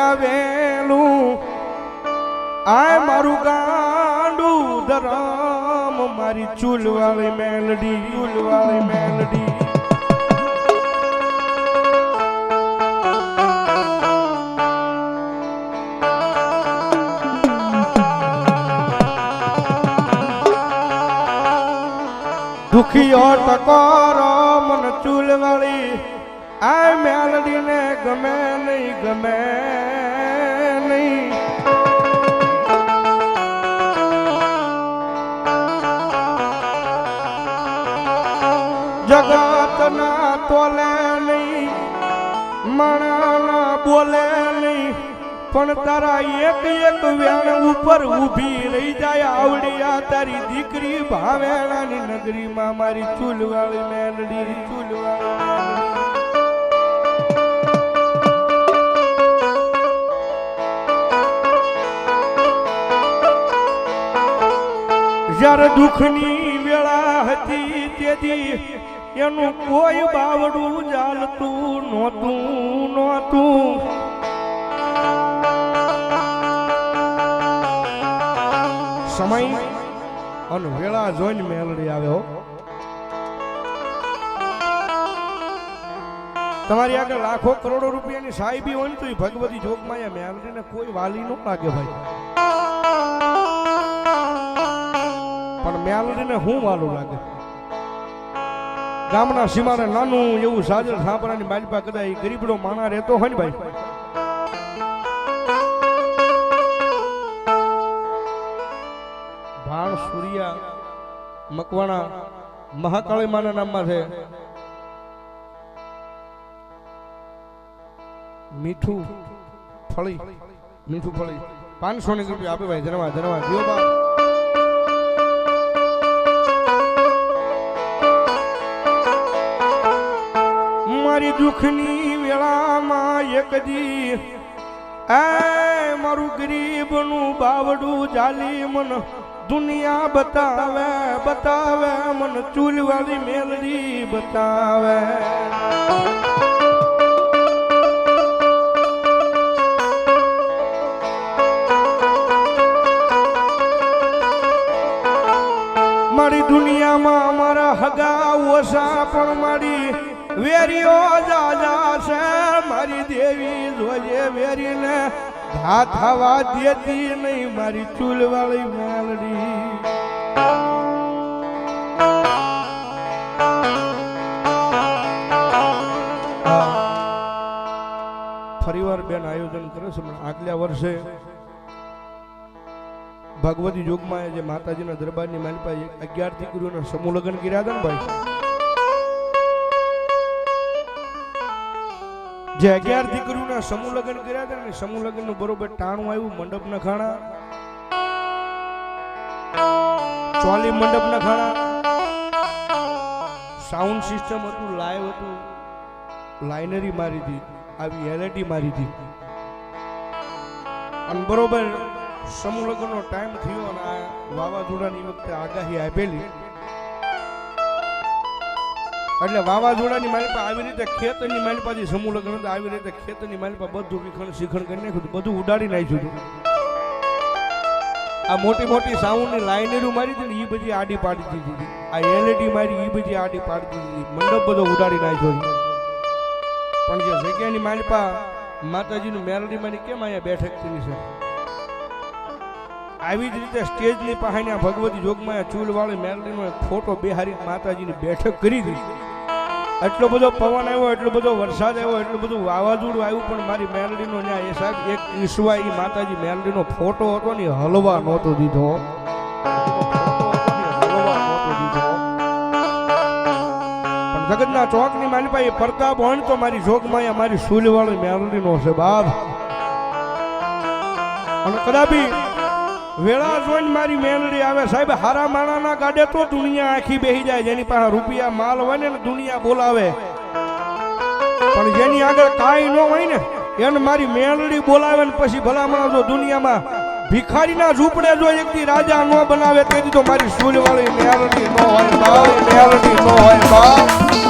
સજાવેલું આ મારું ગાંડું ધરામ, મારી ચૂલવાળી મેલડી ચૂલવાળી મેલડી. દુખીઓ ટકોરો, મન ચૂલવાળી. આ મેલડીને ગમે નહીં ગમે. જગતના તોલે નહીં, માણાના બોલે નહીં, પણ તારા એક એક વેણ ઉપર ઊભી રહી જાય, આવડિયા તારી દીકરી ભાવેણાની નગરીમાં મારી ચૂલવાળી મેલડી ચૂલવાળી. જ્યારે દુઃખની વેળા હતી તેથી એનું કોઈ બાવડું ચાલતું નહોતું નહોતું. સમય અને વેળા જોઈને મેલડી આવ્યો તમારી આગળ લાખો કરોડો રૂપિયાની સાહેબી હોય ને તો એ ભગવતી જોગમાં એ મેલડીને કોઈ વાલી ન લાગે ભાઈ. પણ મેલડીને હું વાલું લાગે? ગામના સીમાને નાનું એવું સાજર સાંભળાની માલપા કદાચ ગરીબડો માણા રહેતો હોય ને ભાઈ? ભાણ, સૂર્યા, મકવાણા, મહાકાળી માના નામમાં છે. મીઠું ફળી મીઠું ફળી. પાંચસો ની રૂપિયા આપે ભાઈ ધન્યવાદ ધન્યવાદ દિયો બા દુઃખની વેળામાં એક દી એ મારું ગરીબનું બાવડું જાલી મન દુનિયા બતાવે બતાવે, મન ચૂલવાળી મેલડી બતાવે. મારી દુનિયામાં મારા હગા ઓસા પણ મારી વેરીઓ જાજા છે, મારી દેવી જોજે વેરીને. ઘા થવા દેતી નહીં, મારી ચૂલવાળી મેલડી. ફરીવાર બેન આયોજન કરે છે, પણ આગલા વર્ષે ભગવતી યુગમાં જે માતાજીના દરબારની માલિપા અગિયાર દીકરીઓના સમૂહ લગ્ન કર્યા હતા ને ભાઈ? જે અગિયાર દીકરીઓના સમૂહ લગ્ન કર્યા હતા ને સમૂહ લગ્નનું બરોબર ટાણું આવ્યું મંડપ ના ખાણા. ચોલી મંડપ ના ખાણા. સાઉન્ડ સિસ્ટમ હતું લાઈવ હતું. લાઇનરી મારી હતી આવી એલઈડી મારી હતી અને બરોબર સમૂહ લગ્નનો ટાઈમ થયો અને આ વાવાઝોડાની વખતે આગાહી આપેલી. એટલે વાવાઝોડાની મારી પાસે આવી રીતે ખેતરની મારી પાસે સમૂહ લગ્ન આવી રીતે ખેતરની મારી પાસે બધું વિખણ શિખણ કરી નાખ્યું બધું ઉડાડી નાખ્યું આ મોટી મોટી સાઉન્ડની લાઇનરી મારી હતી ને એ બધી આડી પાડી દીધી હતી. આ એલઈડી મારી એ બધી આડી પાડી દીધી મંડપ બધો ઉડાડી નાખ્યો પણ જે જગ્યાની મારી પાસે માતાજીનું મેલડી મારી કેમ અહીંયા બેઠક થઈ છે? આવી જ રીતે સ્ટેજની પાસે ભગવતી જોગમાં ચૂલવાળી મેલડીનો એક ફોટો બેહારી માતાજીની બેઠક કરી દીધી એટલો બધો પવન આવ્યો, એટલો બધો વરસાદ આવ્યો, એટલું બધું વાવાઝોડું આવ્યું, પણ મારી મેલડીનો ત્યાં એ સાહેબ, એક ઈશ્વા એ માતાજી મેલડીનો ફોટો હતો ને હલવા નહોતો દીધો. પણ જગતના ચોકની માની પાસે પ્રતાપ હોય તો મારી જોગમાં મારી સુલવાળી મેલડીનો છે બાપ અને કદાપી વેળા જોઈને મારી મેલડી આવે, સાહેબ, હારા માણાના ગાડે તો દુનિયા આખી બેહી જાય, જેની પાસે રૂપિયા માલ હોય ને દુનિયા બોલાવે. પણ જેની આગળ કાંઈ ન હોય ને, એને મારી મેલડી બોલાવે ને પછી ભલામણ જો દુનિયામાં ભિખારીના ઝૂંપડે જો એકથી રાજા ન બનાવે તેથી તો મારી સૂર્યવાળી મેલડી ન હોય મેલડી ન હોય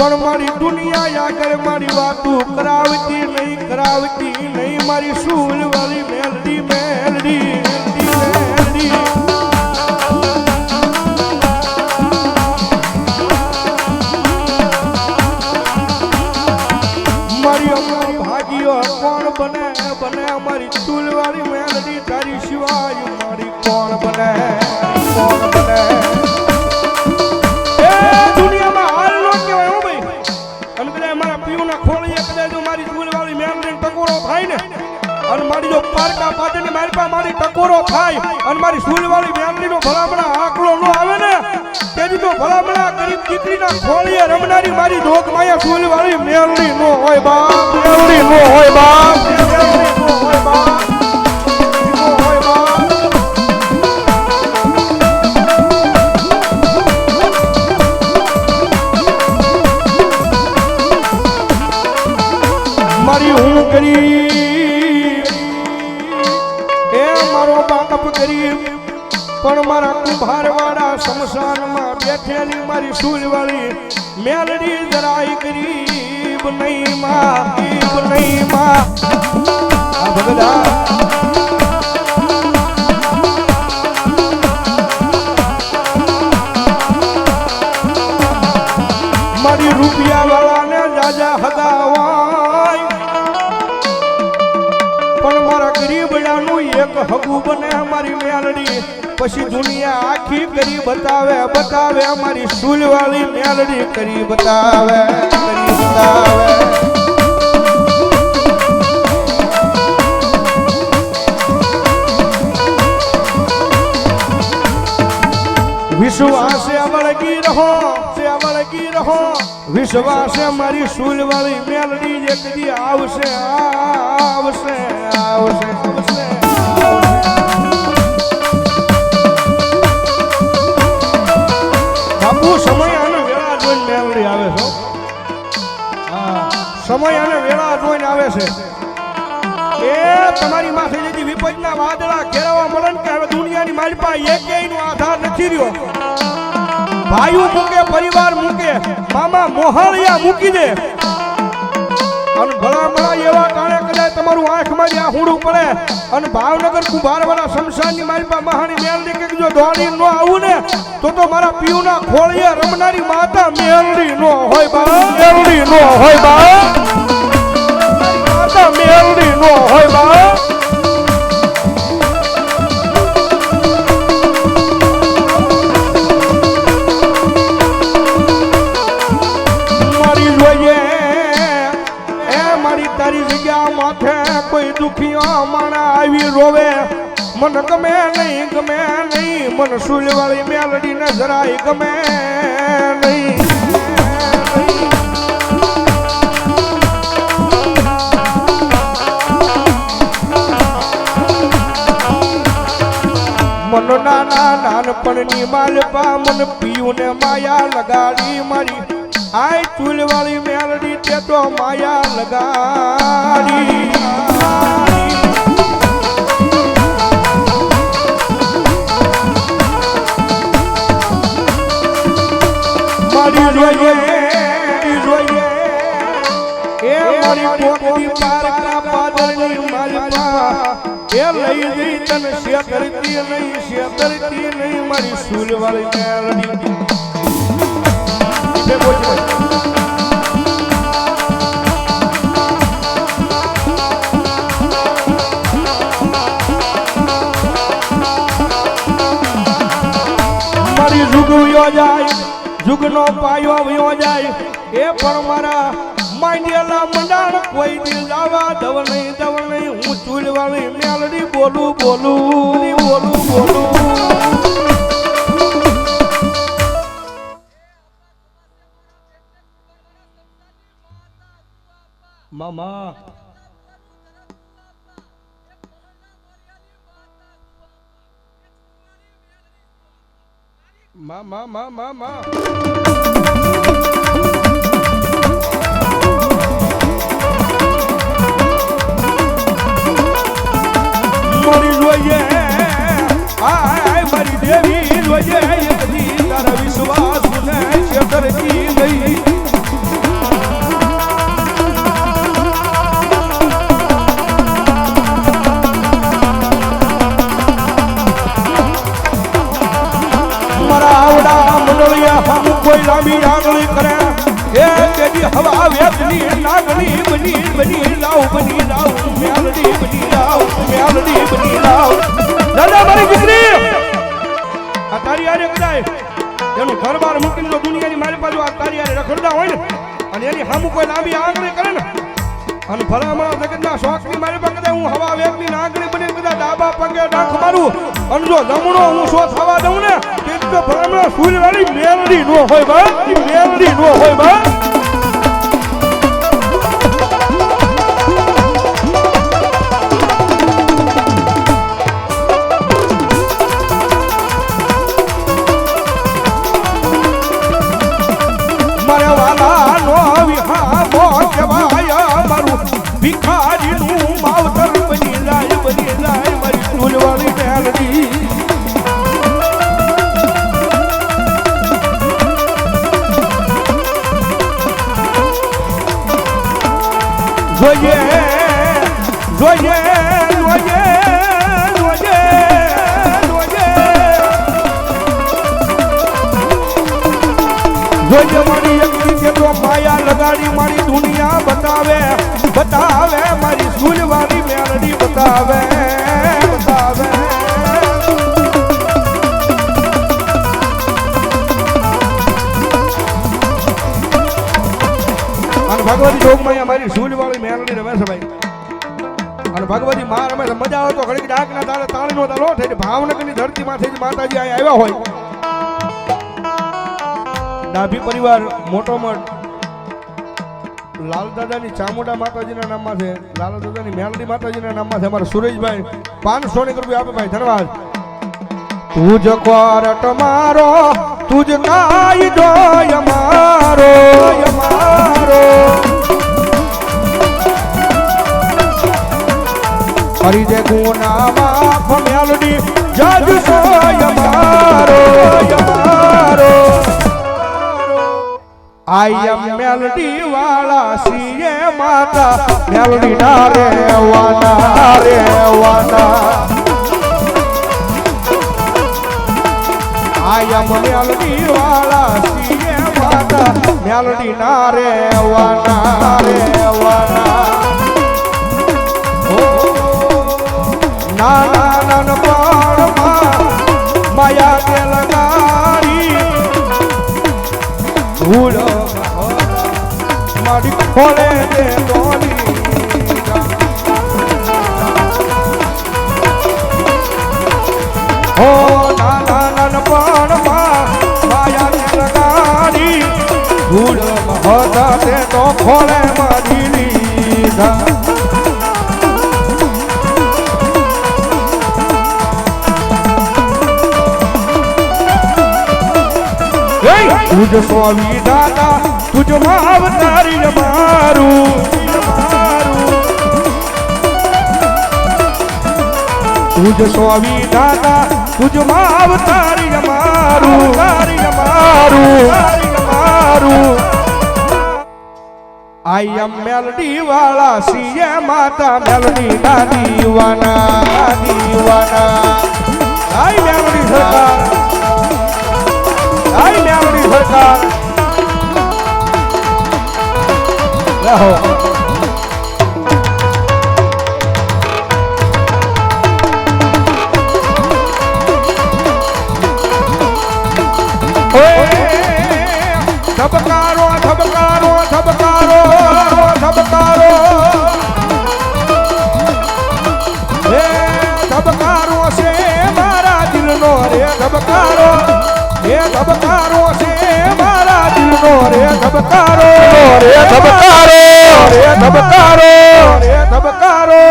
પણ મારી દુનિયા આગળ મારી વાતું કરાવતી નહીં કરાવતી નહીં. મારી સૂલ વાળી મેલડી મેલડી મેલડી. ટકોરો થાય અને મારી ચૂલવાળી મેલડીનો ભલામણા આકલો ન આવે ને, તેની તો ભલામણા ગરીબ દીકરીના ખોળીએ રમનારી મારી જોગ માયા ચૂલવાળી મેલડી નો હોય બાપ મેલડી નો હોય બાપ મેલડી નો હોય બાપ. મેલડી જરાય ગરીબ નહીં માં ગરીબ નહીં માં. બતાવે, અમારી સુલ વાળી મેલડી કરી બતાવે કરી બતાવે. વિશ્વાસે વળગી રહો સે વળગી રહો વિશ્વાસે મારી સુલવાળી મેલડી, એક દી આવશે આવશે આવશે આવશે. સમય અને વેળા જોઈને આવે છે. એ તમારી માથે જેથી વિપજના વાદળા ઘેરાવા મળે કે હવે દુનિયાની મારી પાસે એકેયનો આધાર નથી રહ્યો. ભાઈઓ મૂકે, પરિવાર મૂકે, મામા મોહાળિયા મૂકી દે. અને ભલા ભલા એવા કારણે તમારું આંખમાં જ્યાં હુંડું પડે. અને ભાવનગર કુંભારવાળા શમશાનની મારી પાસે મહાની મેલડી કે જો દોડી ન આવું ને, તો તો મારા પીયુના ખોળીએ રમનારી માતા મેલડી નો હોય બા. મેલડી નો હોય બા. માતા મેલડી નો હોય બા. દુખિયો મણ આવી રોવે. મન ગમે નહીં ગમે નહીં. મન સુલવાળી મેલડી ને જરાય ગમે નહીં. મન નાના નાનપણની માલપા મન પીયું ને માયા લગાડી મારી. આય ચૂલવાળી મેલડી તે તો માયા લગાડી. જોઈએ લઈ જઈ તને શેતરતી નહીં શેતરતી નહીં મારી સુલવાળી મેલડી બે બોલ મારી જુગ વયો જાય, જુગનો પાયો વયો એ પણ મારા માંડેલા મંડાણ કોઈ દિલ જાવા દવ નહીં હું ચૂલવાળી મેલડી બોલું બોલું બોલું બોલું. મામા મામા મામા મામા મારી જોઈએ. આય મારી લાંબી આંગળી કરે એ તેજી હવા વેદની, લાગણી બની બની લાવ બની લાવ, મેલડી બની લાવ, મેલડી બની લાવ. દાદા મારી દીકરી! આ તારી આરે કદાય એનું ઘર બાર મૂકીને જો દુનિયાની મારી બાજુ આ તારી આરે રખડતા હોય ને, અને એની સામુ કોઈ લાંબી આંગળી કરે ને, અને ભલામણ જગતના શોખની મારી પાસે હું હવા વેગની નાગણી બની બધા ડાબા પગે ડાખ મારું, અને જો જમણો હું શો થવા દઉં ને તો ભલામણ સૂર્યવાળી મેલડી નો હોય બા મેલડી નો હોય બા જોઈએ મારી એકલી કે તો માયા લગાડી મારી દુનિયા બતાવે બતાવે, મારી સુલવાની મેલડી બતાવે બતાવે. ભગવતી જોગમાં મારી સુલવાળી મેલડી રમે છે ભાઈ. અને ભગવતી માં રમે મજા આવે તો ઘડીક ડાક ના તારે તાળી નો તારો થઈ ભાવનગરની ધરતીમાંથી માતાજી અહીંયા આવ્યા હોય. ડાભી પરિવાર, મોટો મઠ. લાલ દાદાની ચામુંડા માતાજીના નામમાં છે. લાલ દાદાની મેલડી માતાજીના નામમાં છે. અમારા સુરેશભાઈ, પાંચસો ની રૂપિયા આપે ભાઈ, ધન્યવાદ. તુજ કોરટ મારો, તુજ નાઈ જોય મારો મારો. હરી દે ગુના માફ મેલડી જજ સોય મારો મારો. આઈ એમ મેલડી વાળા સીએ માતા. મેલડી ના રે વાના રે વાના. આઈ એમ મેલડી વાળા સીએ માતા. મેલડી ના રે વાના રે વાના. નાના નાન પાણમાં માયા કે લગાડી ધૂળ મારી ખોલે દે દોની હો નાના નાનપણમાં માયાને લગાડી. ધૂળ હતા તે તો ખોલે મારી લીધા. તુજ સ્વામી દાદા તુજ માવ તારી મારું તુજ સ્વામી દાદા તુજ માવ તારી મારું તારી મારું મારું આઈ એમ મેલડી વાળા સીએ માતા મેલડી ના દીવાના. દીવાના. આઈ મેલડી સરકાર. રહો ધબકારો ધબકારો ધબકારો ધબકારો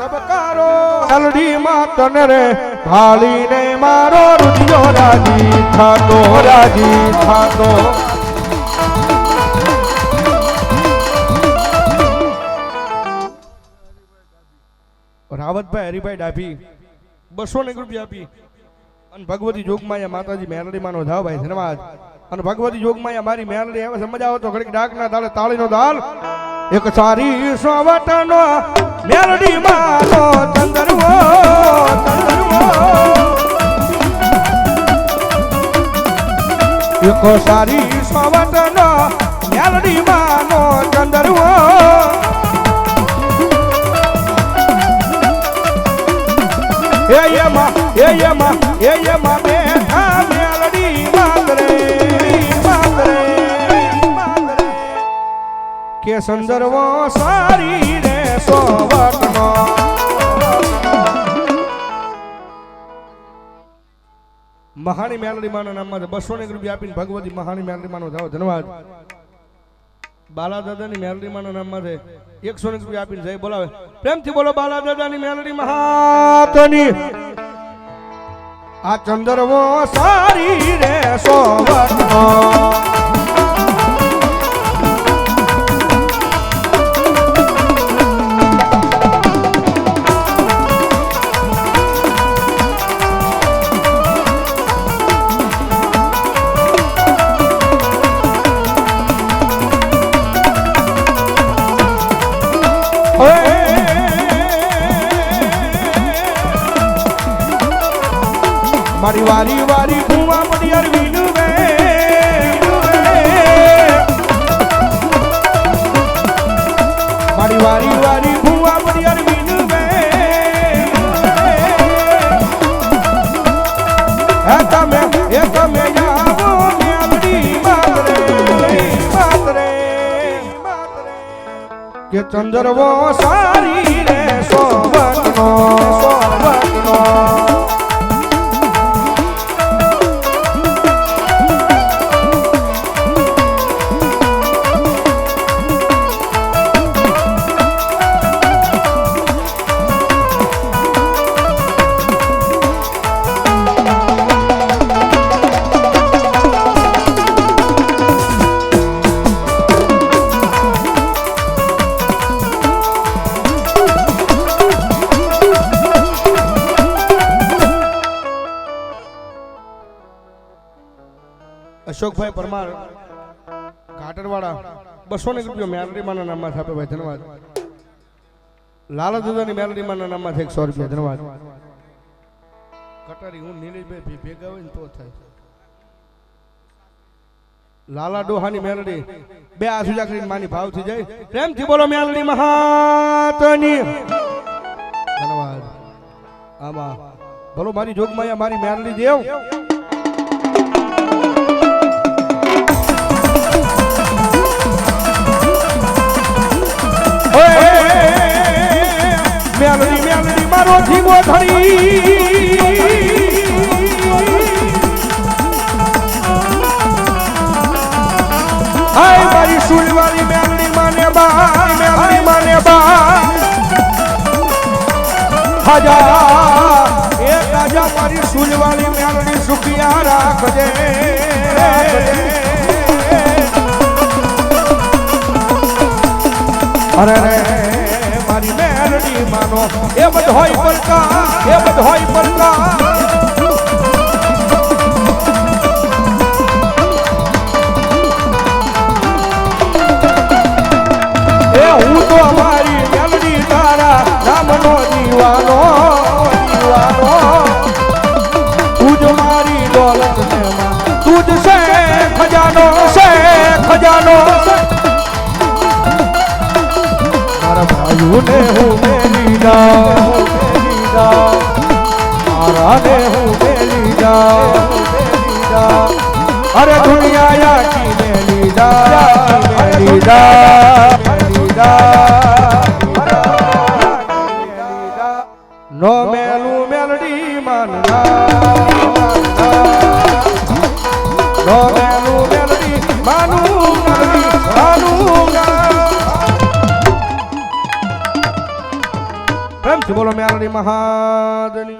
ધબકારો. મેલડી માં તને રે, ભાળીને મારો રુધિયો રાજી, થાતો રાજી, થાતો. રાવતભાઈ હરિભાઈ ડાભી બસો ને રૂપિયા આપી. અને ભગવતી જોગમાં માતાજી મેરડીમાં માનો ધાવ ભાઈ ધન્યવાદ. અને ભગવતી યોગમાં મારી મેલડી આવે સમજ આવો તો ઘડીક ડાકના તાળે તાળીનો દાલ એક સારી સોવટનો મેલડી મારો ચંદરવો ચંદરવો. એક સારી સોવટનો મેલડી મારો ચંદરવો. એ યમાં એ યમાં એ યમાં. કે સારી રે સોવટનો મહાણી મેલરીમાના નામમાં બસો ને રૂપિયા આપીને ભગવતી મહાણી મેલરીમાનો થાવ ધન્યવાદ. બાલાદાદાની મેલરીમાના નામમાં એકસો ને રૂપિયા આપીને જય બોલાવે. પ્રેમથી બોલો, બાલાદાદાની મેલરી મહાતની આ ચંદરવો સારી રે સોવટનો મારી વારી વારી, ભૂવા પડિયાર વીનું વે. મારી વારી વારી, ભૂવા પડિયાર વીનું વે. તમે એ તમે માતરે કે ચંદ્રવો સારી અશોકભાઈ પરમાર ઘાટરવાડા બસો ને રૂપિયા મેલડીમાના નામમાં છે આપે ભાઈ, ધન્યવાદ. લાલા દાદાની મેલડીમાના નામમાં છે એકસો રૂપિયા, ધન્યવાદ. કટારી, હું નીલેશભાઈ ભેગા હોય ને તો થાય. લાલા ડોહાની મેલડી, બે આસુ જાખરી માની ભાવ થઈ જાય. પ્રેમથી બોલો મેલડી મહાતની. ધન્યવાદ. આમાં, બોલો મારી જોગમાયા, મારી મેલડી દેવ. મારો જીવો ધણી. હાય મારી સુલવાળી મેલડી માને બાય મેલડી માને બાય હજા એ રાજા મારી સુલવાળી મેલડી સુખિયા રાખજે. અરે માનો એ બધોય પડકા એ બધોય પડકા એ હું તો મારા ભાયુને હું મેલી જા મારાને હું મેલી જા અરે દુનિયા યાકી મેલી જા મેલી જા મેલી જા નો મેલું મેલડી માનના બોલો મેલડી મહાદની